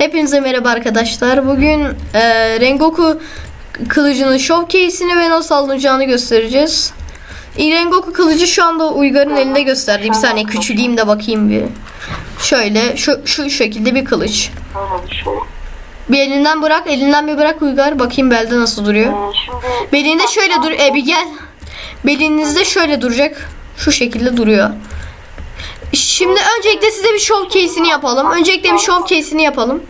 Hepinize merhaba arkadaşlar. Bugün e, Rengoku kılıcının showcase'ini ve nasıl alınacağını göstereceğiz. İyi, Rengoku kılıcı şu anda Uygar'ın elinde gösterdi. Bir saniye küçüleyim de bakayım bir. Şöyle şu, şu şekilde bir kılıç. Bir elinden bırak, elinden bir bırak Uygar. Bakayım belde nasıl duruyor. Belinde şöyle dur. E bir gel. Belinizde şöyle duracak. Şu şekilde duruyor. Şimdi öncelikle size bir showcase'ini yapalım. Öncelikle bir showcase'ini yapalım.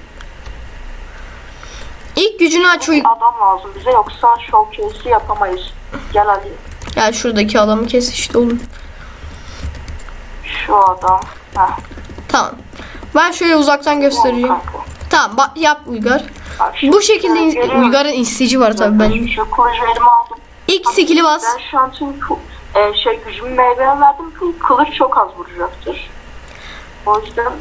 İlk gücünü aç Uy- adam lazım bize yoksa showcase'i yapamayız. Gel Ali. Ya şuradaki adamı kes işte oğlum. Şu adam. Heh. Tamam. Ben şöyle uzaktan göstereceğim. Kanka. Tamam bak yap Uygar. Bak Bu şekilde in-? Uygar'ın istici var tabii benim. Şu kılıcı elime aldım. İlk skill'i bas. Ben şu an tüm ku- e, şey gücümü meyveye verdim. Çünkü kılıç çok az vuracaktır. O yüzden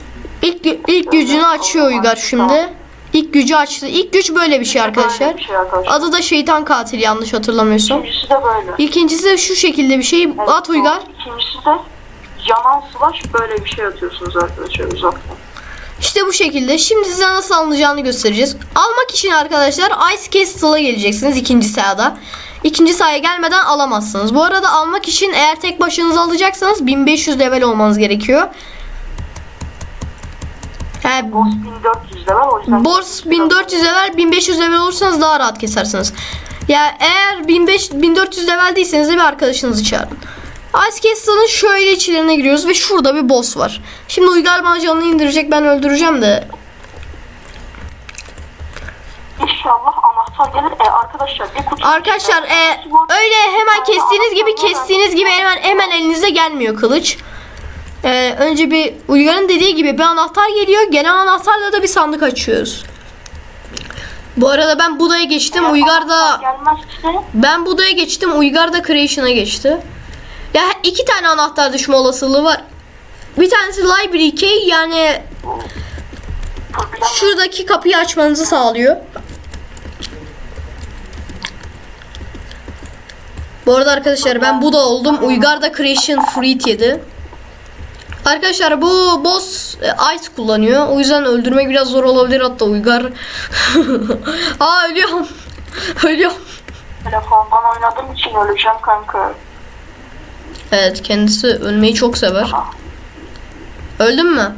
İlk, gü- ilk gücünü açıyor Uygar şimdi. İlk gücü açtı. İlk güç böyle bir şey arkadaşlar. böyle bir şey arkadaşlar. Adı da şeytan katil yanlış hatırlamıyorsam. İkincisi de böyle. İkincisi de şu şekilde bir şey. Evet, At Uygar. İkincisi de yanan slash böyle bir şey atıyorsunuz arkadaşlar uzaktan. İşte bu şekilde. Şimdi size nasıl alınacağını göstereceğiz. Almak için arkadaşlar Ice Castle'a geleceksiniz ikinci sahada. İkinci sahaya gelmeden alamazsınız. Bu arada almak için eğer tek başınıza alacaksanız 1500 level olmanız gerekiyor. He, Boss 1400 level o yüzden. Boss 1400 level 1500 level olursanız daha rahat kesersiniz. Ya eğer 1500 1400 level değilseniz de bir arkadaşınızı çağırın. Ice Castle'ın şöyle içlerine giriyoruz ve şurada bir boss var. Şimdi Uygar bana canını indirecek ben öldüreceğim de. İnşallah anahtar gelir. E, arkadaşlar bir kutu. Arkadaşlar e, öyle hemen kestiğiniz gibi kestiğiniz gibi hemen hemen elinize gelmiyor kılıç. E, önce bir Uygar'ın dediği gibi bir anahtar geliyor. Gelen anahtarla da bir sandık açıyoruz. Bu arada ben Buda'ya geçtim. Uygar da Ben Buda'ya geçtim. Uygar da Creation'a geçti. Ya iki tane anahtar düşme olasılığı var. Bir tanesi Library Key yani şuradaki kapıyı açmanızı sağlıyor. Bu arada arkadaşlar ben Buda oldum. Uygar da Creation Fruit yedi. Arkadaşlar bu boss e, ice kullanıyor. O yüzden öldürmek biraz zor olabilir hatta Uygar. Aa ölüyorum. ölüyorum. telefondan oynadığım için öleceğim kanka. Evet kendisi ölmeyi çok sever. Öldün mü?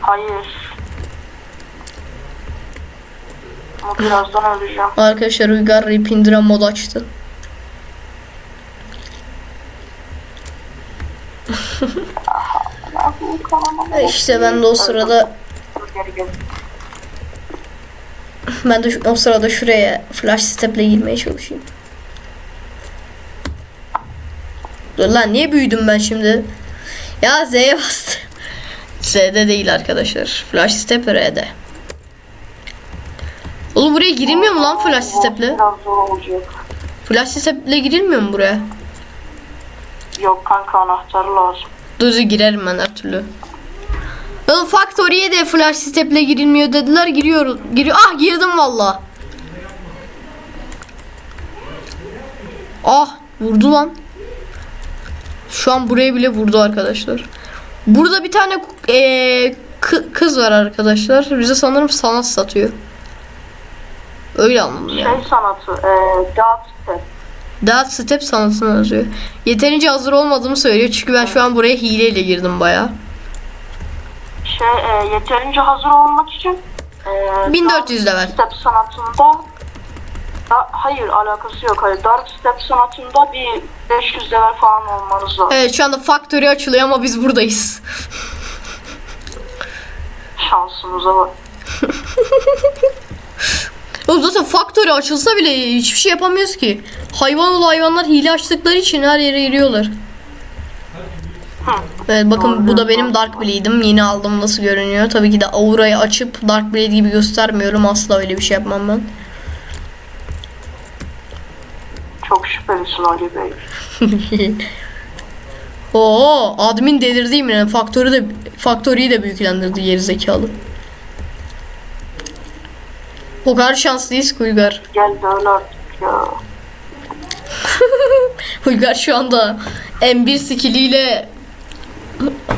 Hayır. Ama birazdan öleceğim. Arkadaşlar Uygar Rip indiren mod açtı. İşte ben de o sırada ben de o sırada şuraya flash step'le girmeye çalışayım. Dur lan niye büyüdüm ben şimdi? Ya Z'ye bastım. Z'de değil arkadaşlar. Flash step R'de. Oğlum buraya girilmiyor mu lan flash step'le? Flash step'le girilmiyor mu buraya? Yok kanka anahtarı lazım. Dur, girerim ben her türlü. Oğlum Factory'e de flash step'le girilmiyor dediler. Giriyor. Giriyor. Ah girdim valla. Ah vurdu lan. Şu an buraya bile vurdu arkadaşlar. Burada bir tane kı- kız var arkadaşlar. Bize sanırım sanat satıyor. Öyle anladım yani. Şey sanatı, e, dubstep. Dart step sanatını yazıyor. Yeterince hazır olmadığımı söylüyor. Çünkü ben şu an buraya hileyle girdim baya. Şey, e, yeterince hazır olmak için e, 1400 level. Step sanatında hayır alakası yok. Hayır. Dark Step sanatında bir 500 level falan olmanız lazım. Evet şu anda factory açılıyor ama biz buradayız. Şansınıza bak. Oğlum zaten factory açılsa bile hiçbir şey yapamıyoruz ki. Hayvan ol hayvanlar hile açtıkları için her yere giriyorlar. Evet bakın bu da benim Dark Blade'im. Yeni aldım nasıl görünüyor. Tabii ki de aurayı açıp Dark Blade gibi göstermiyorum. Asla öyle bir şey yapmam ben. Çok şüphelisin Ali Bey. Oo, admin delirdi yine. Faktörü de faktörüyü de büyüklendirdi geri zekalı. O kadar şanslıyız ki Uygar. Gel öyle artık ya. Uygar şu anda M1 skilliyle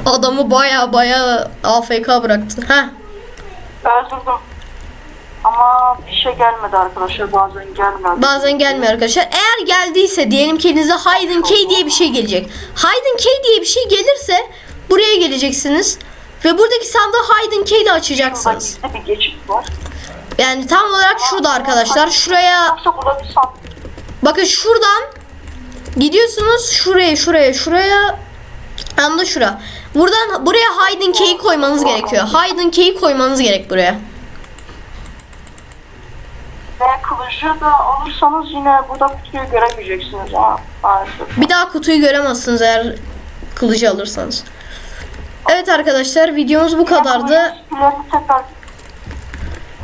adamı baya baya AFK bıraktı. Heh Öldürdüm. Ama bir şey gelmedi arkadaşlar bazen gelmedi. Bazen gelmiyor arkadaşlar. Eğer geldiyse diyelim ki elinize Hayden K diye bir şey gelecek. Hayden K diye bir şey gelirse buraya geleceksiniz. Ve buradaki sandığı Hayden K ile açacaksınız. bir geçit var. Yani tam olarak şurada arkadaşlar. Şuraya bakın şuradan gidiyorsunuz şuraya şuraya şuraya hem de şura. Buradan buraya Hayden K'yi koymanız gerekiyor. Hayden K'yi koymanız gerek buraya. Ve kılıcı da alırsanız yine burada kutuyu göremeyeceksiniz ha maalesef. Bir daha kutuyu göremezsiniz eğer kılıcı alırsanız. Evet arkadaşlar videomuz bu kadardı.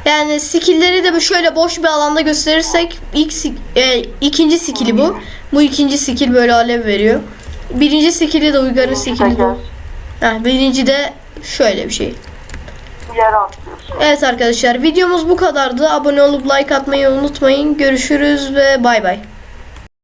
Yani skill'leri de şöyle boş bir alanda gösterirsek ilk e, ikinci skill'i bu. Bu ikinci skill böyle alev veriyor. Birinci skill'i de Uygar'ın skill'i bu. Ha, birinci de şöyle bir şey. Yere. Evet arkadaşlar videomuz bu kadardı. Abone olup like atmayı unutmayın. Görüşürüz ve bay bay.